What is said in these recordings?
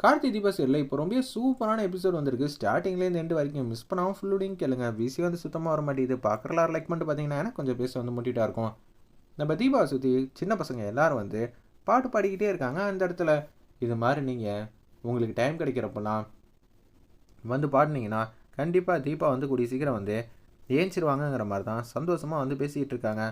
கார்த்தி தீபா இல்லை இப்போ ரொம்ப சூப்பரான எபிசோட் வந்திருக்கு. ஸ்டார்டிங்லேருந்து எண்டு வரைக்கும் மிஸ் பண்ணாமல் ஃபுல்லுடையும் கேளுங்க. பிசி வந்து சுத்தமாக வர மாட்டேங்குது. பார்க்குறலாம் லைக் பண்ணிட்டு பார்த்தீங்கன்னா கொஞ்சம் பேச வந்து முட்டிட்டா இருக்கும். நம்ம தீபா சுற்றி சின்ன பசங்க எல்லாரும் வந்து பாட்டு பாடிக்கிட்டே இருக்காங்க. அந்த இடத்துல இது மாதிரி நீங்கள் உங்களுக்கு டைம் கிடைக்கிறப்பெல்லாம் வந்து பாடினீங்கன்னா கண்டிப்பாக தீபா வந்து கூடிய சீக்கிரம் வந்து ஏஞ்சிருவாங்கங்கிற மாதிரி தான் சந்தோஷமாக வந்து பேசிக்கிட்டு இருக்காங்க.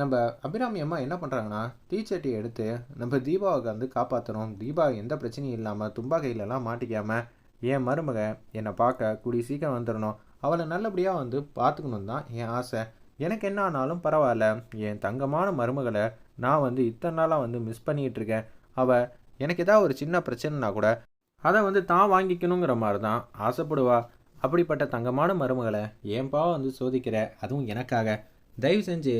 நம்ம அபிராமி அம்மா என்ன பண்ணுறாங்கன்னா தீச்சட்டியை எடுத்து நம்ம தீபாவுக்கு வந்து காப்பாற்றணும் தீபா எந்த பிரச்சனையும் இல்லாமல் தும்பா கையிலலாம் மாட்டிக்காமல் என் மருமக என்னை பார்க்க கூடிய சீக்கிரம் வந்துடணும் அவளை நல்லபடியாக வந்து பார்த்துக்கணும் தான் என் ஆசை. எனக்கு என்ன ஆனாலும் பரவாயில்ல. என் தங்கமான மருமகளை நான் வந்து இத்தனை நாளாக வந்து மிஸ் பண்ணிகிட்டு இருக்கேன். அவள் எனக்கு ஏதாவது ஒரு சின்ன பிரச்சனைனா கூட அதை வந்து தான் வாங்கிக்கணுங்கிற மாதிரி தான் ஆசைப்படுவா. அப்படிப்பட்ட தங்கமான மருமகளை ஏன்பா வந்து சோதிக்கிற? அதுவும் எனக்காக. தயவு செஞ்சு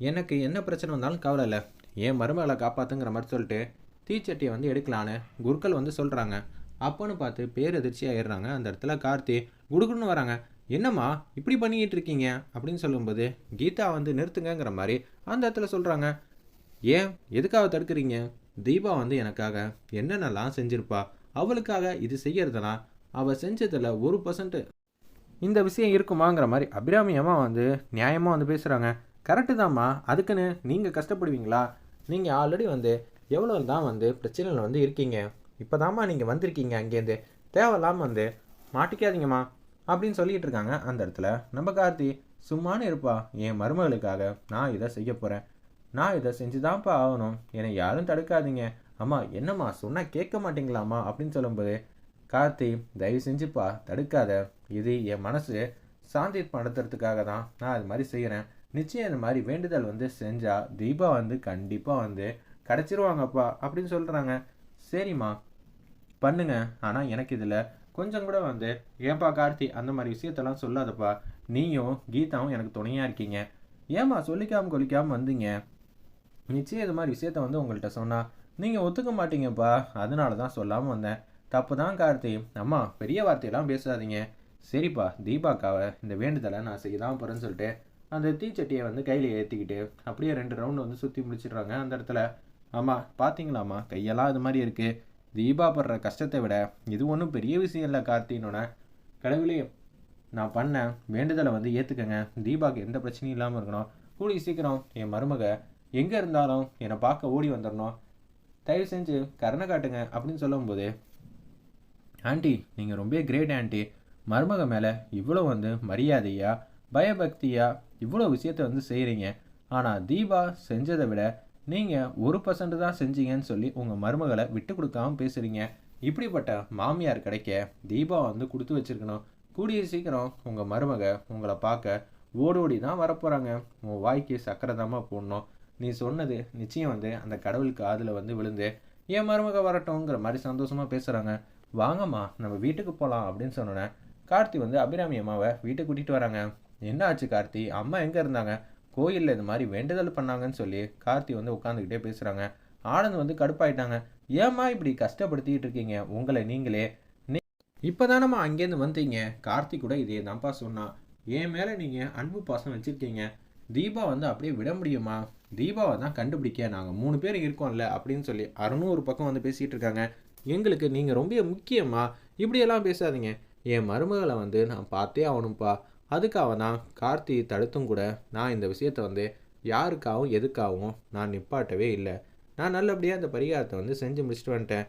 எனக்கு என்ன பிரச்சனை வந்தாலும் கவலை இல்லை. என் மருமகளை காப்பாற்றுங்கிற மாதிரி சொல்லிட்டு தீச்சட்டியை வந்து எடுக்கலான்னு குருக்கள் வந்து சொல்கிறாங்க அப்போன்னு பார்த்து பேரதிர்ச்சி ஆயிடுறாங்க. அந்த இடத்துல கார்த்தி குடுக்குன்னு வராங்க. என்னம்மா இப்படி பண்ணிக்கிட்டு இருக்கீங்க? அப்படின்னு சொல்லும்போது கீதா வந்து நிறுத்துங்கங்கிற மாதிரி அந்த இடத்துல சொல்கிறாங்க ஏன்? எதுக்காக தடுக்கிறீங்க? தீபா வந்து எனக்காக என்னென்னலாம் செஞ்சிருப்பா? அவளுக்காக இது செய்யறதுனா அவள் செஞ்சதில் ஒரு பர்சன்ட் இந்த விஷயம் இருக்குமாங்கிற மாதிரி அபிராமியமாக வந்து நியாயமாக வந்து பேசுகிறாங்க கரெக்டு தாம்மா அதுக்குன்னு நீங்கள் கஷ்டப்படுவீங்களா? நீங்கள் ஆல்ரெடி வந்து எவ்வளோ தான் வந்து பிரச்சனையில் வந்து இருக்கீங்க? இப்போ தாம்மா நீங்கள் வந்திருக்கீங்க அங்கேருந்து தேவையில்லாமல் வந்து மாட்டிக்காதீங்கம்மா அப்படின்னு சொல்லிட்டு இருக்காங்க அந்த இடத்துல. நம்ம கார்த்தி சும்மானு இருப்பா. என் மருமகளுக்காக நான் இதை செய்ய போகிறேன் நான் இதை செஞ்சு தான்ப்பா ஆகணும். என்னை யாரும் தடுக்காதீங்க. அம்மா என்னம்மா சொன்னால் கேட்க மாட்டீங்களாம்மா? அப்படின்னு சொல்லும்போது கார்த்தி தயவு செஞ்சுப்பா தடுக்காத. இது என் மனசு சாந்தி படுத்துறதுக்காக தான் நான் அது மாதிரி செய்கிறேன் நிச்சயம் இந்த மாதிரி வேண்டுதல் வந்து செஞ்சால் தீபா வந்து கண்டிப்பாக வந்து கிடச்சிருவாங்கப்பா அப்படின்னு சொல்கிறாங்க சரிம்மா. பண்ணுங்க. ஆனால் எனக்கு இதில் கொஞ்சம் கூட வந்து ஏன்பா கார்த்தி அந்த மாதிரி விஷயத்தெல்லாம் சொல்லாதப்பா. நீயும் கீதாவும் எனக்கு துணையாக இருக்கீங்க. ஏம்மா சொல்லிக்காமல் கொலிக்காமல் வந்தீங்க? நிச்சயம் இது மாதிரி விஷயத்த வந்து உங்கள்கிட்ட சொன்னால் நீங்கள் ஒத்துக்க மாட்டீங்கப்பா. அதனால தான் சொல்லாமல் வந்தேன். தப்பு தான் கார்த்தி. அம்மா பெரிய வார்த்தையெல்லாம் பேசாதீங்க. சரிப்பா தீபாக்காவை இந்த வேண்டுதலை நான் செய்ய தான் போகிறேன்னு சொல்லிட்டு அந்த தீச்சட்டியை வந்து கையில் ஏற்றிக்கிட்டு அப்படியே ரெண்டு ரவுண்டு வந்து சுற்றி முடிச்சிடுறாங்க. அந்த இடத்துல ஆமாம் பார்த்தீங்களாம்மா கையெல்லாம் அது மாதிரி இருக்குது தீபா படுற கஷ்டத்தை விட இது ஒன்றும் பெரிய விஷயம் இல்லை கார்த்தினோட. கடவுளே நான் பண்ணேன். வேண்டுதலை வந்து ஏற்றுக்கங்க தீபாவுக்கு எந்த பிரச்சனையும் இல்லாமல் இருக்கணும். கூடி சீக்கிரம் என் மருமக எங்கே இருந்தாலும் என்னை பார்க்க ஓடி வந்துடணும் தயவு செஞ்சு கருணை காட்டுங்க. அப்படின்னு சொல்லும்போது ஆண்டி நீங்கள் ரொம்ப கிரேட் ஆண்டி. மருமக மேலே இவ்வளோ வந்து மரியாதையா பயபக்தியாக இவ்வளோ விஷயத்த வந்து செய்கிறீங்க ஆனால் தீபா செஞ்சதை விட நீங்கள் ஒரு பர்சன்ட் தான் செஞ்சீங்கன்னு சொல்லி உங்கள் மருமகளை விட்டு கொடுக்காம பேசுகிறீங்க இப்படிப்பட்ட மாமியார் கிடைக்க தீபா வந்து கொடுத்து வச்சிருக்கணும். கூடிய சீக்கிரம் உங்கள் மருமக உங்களை பார்க்க ஓடோடி தான் வரப்போகிறாங்க உன் வாய்க்கு சக்கரை போடணும். நீ சொன்னது நிச்சயம் வந்து அந்த கடவுளுக்கு அதில் வந்து விழுந்து என் மருமக வரட்டும்ங்கிற மாதிரி சந்தோஷமாக பேசுகிறாங்க வாங்கம்மா நம்ம வீட்டுக்கு போகலாம் அப்படின்னு சொன்னோன்னே கார்த்தி வந்து அபிராமி அம்மாவை வீட்டுக்கு கூட்டிகிட்டு வராங்க. என்ன ஆச்சு கார்த்தி? அம்மா எங்கே இருந்தாங்க? கோயிலில் இது மாதிரி வேண்டுதல் பண்ணாங்கன்னு சொல்லி கார்த்தி வந்து உட்காந்துக்கிட்டே பேசுகிறாங்க ஆனந்த் வந்து கடுப்பாயிட்டாங்க. ஏம்மா இப்படி கஷ்டப்படுத்திக்கிட்டு இருக்கீங்க? உங்களை நீங்களே நீ இப்போ தானம்மா அங்கேருந்து வந்தீங்க. கார்த்தி கூட இதே தான்ப்பா சொன்னான். என் மேலே நீங்கள் அன்பு பாசம் வச்சுருக்கீங்க. தீபா வந்து அப்படியே விட முடியுமா? தீபாவை தான் கண்டுபிடிக்க நாங்கள் மூணு பேர் இருக்கோம்ல அப்படின்னு சொல்லி அறுநூறு பக்கம் வந்து பேசிகிட்டு இருக்காங்க. எங்களுக்கு நீங்கள் ரொம்ப முக்கியமாக இப்படியெல்லாம் பேசாதீங்க. என் மருமகளை வந்து நான் பார்த்தே ஆகணும்ப்பா. அதுக்காக தான் கார்த்தி தடுத்தும் கூட நான் இந்த விஷயத்த வந்து யாருக்காகவும் எதுக்காகவும் நான் நிப்பாட்டவே இல்லை. நான் நல்லபடியாக அந்த பரிகாரத்தை வந்து செஞ்சு முடிச்சுட்டு வந்துட்டேன்.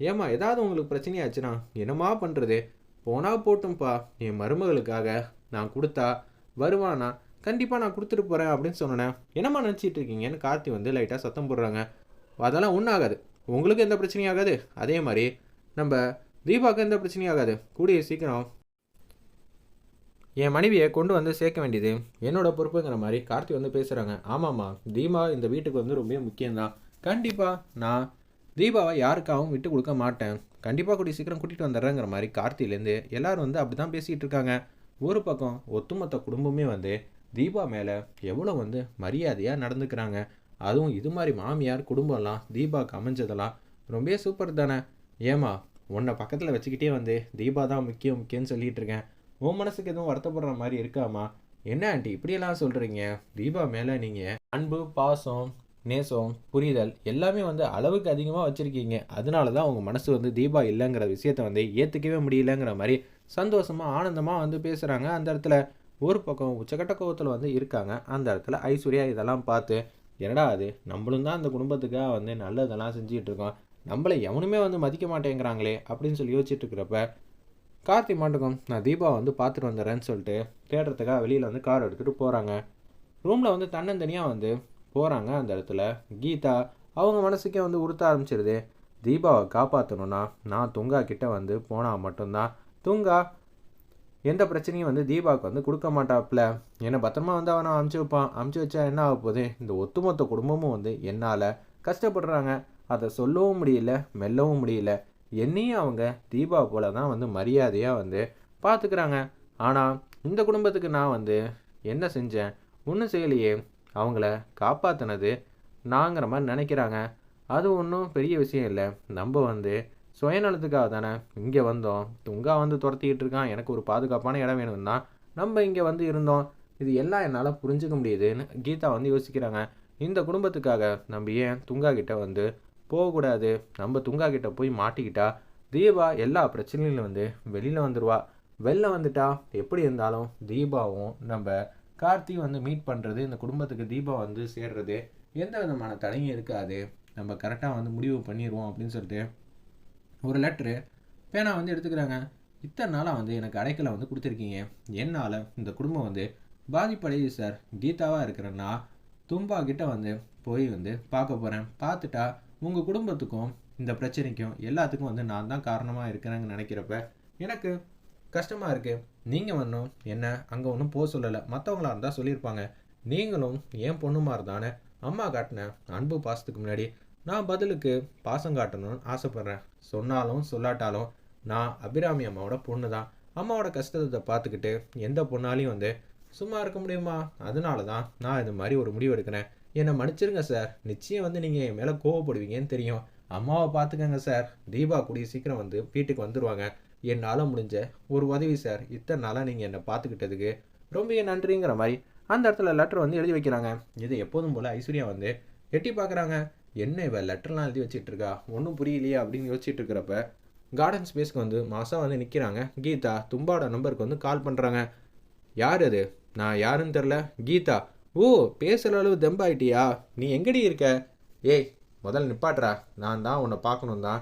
ஏம்மா ஏதாவது உங்களுக்கு பிரச்சனையாச்சுன்னா என்னம்மா பண்ணுறது போனால் போட்டும்ப்பா என் மருமகளுக்காக நான் கொடுத்தா வருவானா? கண்டிப்பாக நான் கொடுத்துட்டு போகிறேன் அப்படின்னு சொன்னேன். என்னம்மா நினச்சிட்டு இருக்கீங்கன்னு கார்த்தி வந்து லைட்டாக சத்தம் போடுறாங்க. அதெல்லாம் ஒன்றும் ஆகாது. உங்களுக்கு எந்த பிரச்சனையும் ஆகாது. அதே மாதிரி நம்ம தீபாவுக்கு எந்த பிரச்சனையும் ஆகாது. கூடிய சீக்கிரம் என் மனைவியை கொண்டு வந்து சேர்க்க வேண்டியது என்னோட பொறுப்புங்கிற மாதிரி கார்த்தி வந்து பேசுகிறாங்க ஆமாம்மா தீபா இந்த வீட்டுக்கு வந்து ரொம்ப முக்கியம்தான். கண்டிப்பாக நான் தீபாவை யாருக்காகவும் விட்டு கொடுக்க மாட்டேன். கண்டிப்பாக கூடிய சீக்கிரம் கூட்டிகிட்டு வந்துடுறேங்கிற மாதிரி கார்த்திலேருந்து எல்லோரும் வந்து அப்படி தான் பேசிகிட்டு இருக்காங்க. ஒரு பக்கம் ஒட்டுமொத்த குடும்பமே வந்து தீபா மேலே எவ்வளோ வந்து மரியாதையாக நடந்துக்கிறாங்க. அதுவும் இது மாதிரி மாமியார் குடும்பம்லாம் தீபாவுக்கு அமைஞ்சதெல்லாம் ரொம்ப சூப்பர் தானே ஏமா உன்னை பக்கத்தில் வச்சுக்கிட்டே வந்து தீபா தான் முக்கியம் முக்கியம்னு சொல்லிகிட்டு இருக்கேன். உன் மனசுக்கு எதுவும் வருத்தப்படுற மாதிரி இருக்காமா? என்ன ஆண்டி இப்படியெல்லாம் சொல்கிறீங்க தீபா மேலே நீங்கள் அன்பு பாசம் நேசம் புரிதல் எல்லாமே வந்து அளவுக்கு அதிகமாக வச்சுருக்கீங்க. அதனால தான் உங்கள் மனசு வந்து தீபா இல்லைங்கிற விஷயத்த வந்து ஏற்றுக்கவே முடியலங்கிற மாதிரி சந்தோஷமாக ஆனந்தமாக வந்து பேசுகிறாங்க அந்த இடத்துல ஒரு பக்கம் உச்சக்கட்ட கோவத்தில் வந்து இருக்காங்க. அந்த இடத்துல ஐஸ்வர்யா இதெல்லாம் பார்த்து என்னடா அது? நம்மளும் தான் அந்த குடும்பத்துக்காக வந்து நல்லதெல்லாம் செஞ்சிகிட்ருக்கோம் நம்மளை எவனுமே வந்து மதிக்க மாட்டேங்கிறாங்களே? அப்படின்னு சொல்லி யோசிச்சுட்டு இருக்கிறப்ப கார்த்தி மாட்டுக்கும் நான் தீபா வந்து பார்த்துட்டு வந்துடுறேன்னு சொல்லிட்டு தேடுறதுக்காக வெளியில் வந்து கார் எடுத்துகிட்டு போகிறாங்க ரூமில் வந்து தன்னந்தனியாக வந்து போகிறாங்க அந்த இடத்துல. கீதா அவங்க மனசுக்கே வந்து உறுத்த ஆரம்பிச்சிருது. தீபாவை காப்பாற்றணும்னா நான் துங்கா கிட்டே வந்து போனால் மட்டும்தான். துங்கா எந்த பிரச்சனையும் வந்து தீபாவுக்கு வந்து கொடுக்க மாட்டாப்புல. என்னை பத்திரமா வந்து அவனை அமுச்சு வைப்பான். அமுச்சு வச்சா என்ன ஆக போகுது? இந்த ஒட்டுமொத்த குடும்பமும் வந்து என்னால் கஷ்டப்படுறாங்க. அதை சொல்லவும் முடியல மெல்லவும் முடியல. என்னையும் அவங்க தீபா போல தான் வந்து மரியாதையாக வந்து பார்த்துக்கிறாங்க ஆனால் இந்த குடும்பத்துக்கு நான் வந்து என்ன செஞ்சேன்? ஒன்றும் செய்யலையே. அவங்கள காப்பாற்றினது நாங்கிற மாதிரி நினைக்கிறாங்க. அது ஒன்றும் பெரிய விஷயம் இல்லை. நம்ம வந்து சுயநலத்துக்காக தானே இங்கே வந்தோம். துங்கா வந்து துரத்திக்கிட்டு இருக்கான். எனக்கு ஒரு பாதுகாப்பான இடம் வேணும்னா நம்ம இங்கே வந்து இருந்தோம். இது எல்லாம் என்னால் புரிஞ்சுக்க முடியுதுன்னு கீதா வந்து யோசிக்கிறாங்க. இந்த குடும்பத்துக்காக நம்ம ஏன் துங்கா கிட்ட வந்து போகக்கூடாது. நம்ம துங்கா கிட்ட போய் மாட்டிக்கிட்டா தீபா எல்லா பிரச்சனையிலும் வந்து வெளியில் வந்துடுவா வெளில வந்துட்டா எப்படி இருந்தாலும் தீபாவும் நம்ம கார்த்தி வந்து மீட் பண்ணுறது இந்த குடும்பத்துக்கு தீபா வந்து சேர்றது எந்த விதமான தடையும் இருக்காது. நம்ம கரெக்டாக வந்து முடிவு பண்ணிடுவோம் அப்படின்னு சொல்லிட்டு ஒரு லெட்ரு பேனா வந்து எடுத்துக்கிறாங்க. இத்தனை நாளாக வந்து எனக்கு அடைக்கலை வந்து கொடுத்துருக்கீங்க. என்னால் இந்த குடும்பம் வந்து பாதிப்படையுது சார். கீதாவாக இருக்கிறேன்னா தும்பா கிட்ட வந்து போய் வந்து பார்க்க போகிறேன் பார்த்துட்டா உங்கள் குடும்பத்துக்கும் இந்த பிரச்சனைக்கும் எல்லாத்துக்கும் வந்து நான் தான் காரணமாக இருக்கிறேன்னு நினைக்கிறப்ப எனக்கு கஷ்டமாக இருக்குது நீங்கள் ஒன்றும் என்ன அங்கே ஒன்றும் போக சொல்லலை. மற்றவங்களா இருந்தால் சொல்லியிருப்பாங்க. நீங்களும் ஏன் பொண்ணுமா இருந்தானே அம்மா காட்டின அன்பு பாசத்துக்கு முன்னாடி நான் பதிலுக்கு பாசம் காட்டணும்னு ஆசைப்பட்றேன். சொன்னாலும் சொல்லாட்டாலும் நான் அபிராமி அம்மாவோட பொண்ணு தான் அம்மாவோட கஷ்டத்தை பார்த்துக்கிட்டு எந்த பொண்ணாலையும் வந்து சும்மா இருக்க முடியுமா? அதனால தான் நான் இது மாதிரி ஒரு முடிவு எடுக்கிறேன். என்னை மன்னிச்சிருங்க சார். நிச்சயம் வந்து நீங்கள் என் மேலே கோவப்படுவீங்கன்னு தெரியும். அம்மாவை பார்த்துக்கங்க சார். தீபா கூடிய சீக்கிரம் வந்து வீட்டுக்கு வந்துடுவாங்க என்னால் முடிஞ்ச ஒரு உதவி சார். இத்தனை நாளாக நீங்கள் என்னை பார்த்துக்கிட்டதுக்கு ரொம்ப நன்றிங்கிற மாதிரி அந்த இடத்துல லெட்டர் வந்து எழுதி வைக்கிறாங்க. இது எப்போதும் போல் ஐஸ்வர்யா வந்து எட்டி பார்க்குறாங்க. என்ன இவள் லெட்டர்லாம் எழுதி வச்சிட்டு இருக்கா ஒன்றும் புரியலையே அப்படின்னு யோசிச்சுட்டு இருக்கிறப்ப கார்டன் ஸ்பேஸ்க்கு வந்து மாதம் வந்து நிற்கிறாங்க கீதா தும்பாவோட நம்பருக்கு வந்து கால் பண்ணுறாங்க யார் அது? நான் யாருன்னு தெரில கீதா ஓ பேசுகிற அளவு தெம்பாயிட்டியா நீ எங்கடி இருக்க? ஏய் முதல்ல நிப்பாட்றா நான் தான் உன்னை பார்க்கணும் தான்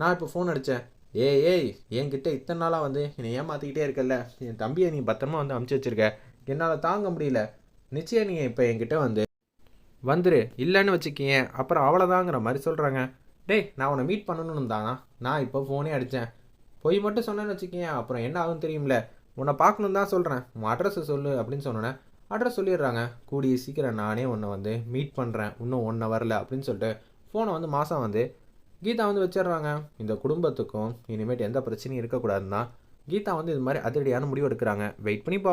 நான் இப்போ ஃபோன் அடித்தேன் ஏ ஏய் என்கிட்ட இத்தனை நாளாக வந்து என்னை ஏமாற்றிக்கிட்டே இருக்கல்ல. என் தம்பியை நீ பத்திரமா வந்து அமுச்சு வச்சிருக்க. என்னால் தாங்க முடியல. நிச்சயம் நீ இப்போ என்கிட்ட வந்து வந்துரு. இல்லைன்னு வச்சுக்கியேன். அப்புறம் அவ்வளோதாங்கிற மாதிரி சொல்கிறாங்க டேய் நான் உன்னை மீட் பண்ணணும்னு தானா? நான் இப்போ ஃபோனே அடித்தேன் பொய் மட்டும் சொன்னேன்னு வச்சுக்கியேன். அப்புறம் என்ன ஆகும் தெரியும்ல. உன்னை பார்க்கணும் தான் சொல்கிறேன் உன் அட்ரஸை சொல்லு அப்படின்னு சொன்னோன்னே அட்ரஸ் சொல்லிடுறாங்க. கூடிய சீக்கிரம் நானே உன்னை வந்து மீட் பண்ணுறேன் இன்னும் ஒன் ஹவரில் அப்படின்னு சொல்லிட்டு ஃபோனை வந்து மாதம் வந்து கீதா வந்து வச்சிடுறாங்க. இந்த குடும்பத்துக்கும் இனிமேட்டு எந்த பிரச்சனையும் இருக்கக்கூடாதுன்னா கீதா வந்து இது மாதிரி அதிரடியான முடிவு எடுக்கிறாங்க. வெயிட் பண்ணி பார்ப்போம்